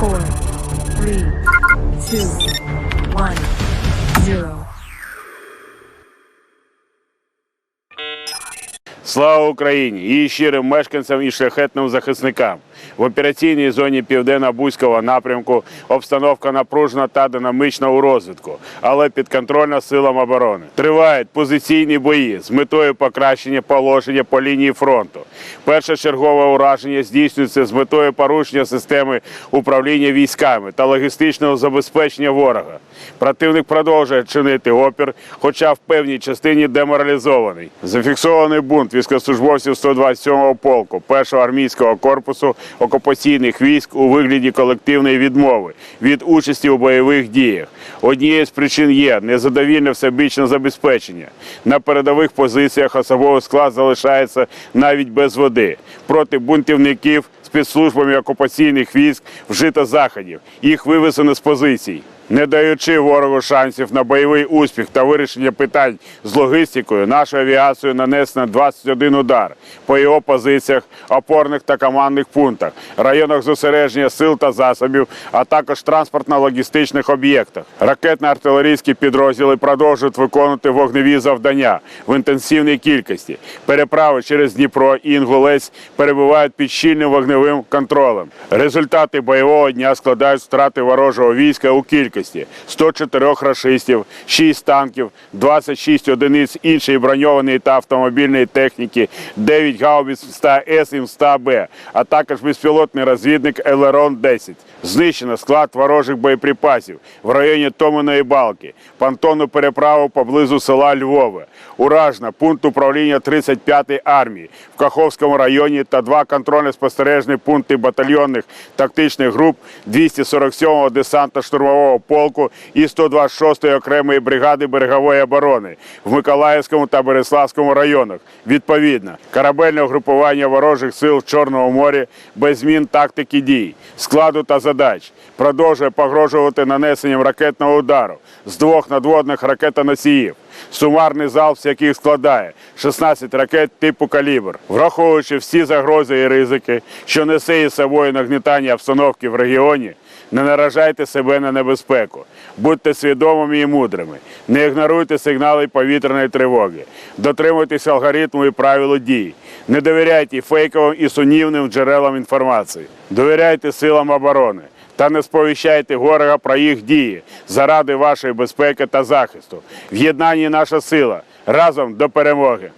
four, three, two, one, zero. Слава Україні! Її щирим мешканцям і шляхетним захисникам. В операційній зоні Південно-Бузького напрямку обстановка напружена та динамічна у розвитку, але підконтрольна силам оборони. Тривають позиційні бої з метою покращення положення по лінії фронту. Першочергове ураження здійснюється з метою порушення системи управління військами та логістичного забезпечення ворога. Противник продовжує чинити опір, хоча в певній частині деморалізований. Зафіксований бунт військовослужбовців 127-го полку, 1-го армійського корпусу окупаційних військ у вигляді колективної відмови від участі у бойових діях. Однією з причин є незадовільне всебічне забезпечення. На передових позиціях особовий склад залишається навіть без води. Проти бунтівників спецслужбами окупаційних військ вжито заходів. Їх вивезено з позицій. Не даючи ворогу шансів на бойовий успіх та вирішення питань з логістикою, нашою авіацією нанесено 21 удар по його позиціях, опорних та командних пунктах, районах зосередження сил та засобів, а також транспортно-логістичних об'єктах. Ракетно-артилерійські підрозділи продовжують виконувати вогневі завдання в інтенсивній кількості. Переправи через Дніпро і Інгулець перебувають під щільним вогневим контролем. Результати бойового дня складають втрати ворожого війська у кількості 104 рашистів, 6 танків, 26 одиниць іншої броньованої та автомобільної техніки, 9 гаубиць 100С і 100Б, а також безпілотний розвідник Елерон-10. Знищено склад ворожих боєприпасів в районі Томиної балки, понтонну переправу поблизу села Львове, уражено пункт управління 35-ї армії в Каховському районі та два контрольно-спостережні пункти батальйонних тактичних груп 247-го десантно-штурмового полку і 126-ї окремої бригади берегової оборони в Миколаївському та Береславському районах. Відповідно, корабельне угрупування ворожих сил в Чорному морі без змін тактики дій, складу та задач продовжує погрожувати нанесенням ракетного удару з двох надводних ракетоносіїв сумарний залп з яких складає 16 ракет типу калібр. Враховуючи всі загрози і ризики, що несе із собою нагнітання обстановки в регіоні, не наражайте себе на небезпеку. Будьте свідомими і мудрими. Не ігноруйте сигнали повітряної тривоги. Дотримуйтесь алгоритму і правил дій. Не довіряйте фейковим і сумнівним джерелам інформації. Довіряйте силам оборони та не сповіщайте ворога про їх дії заради вашої безпеки та захисту. В наша сила разом до перемоги.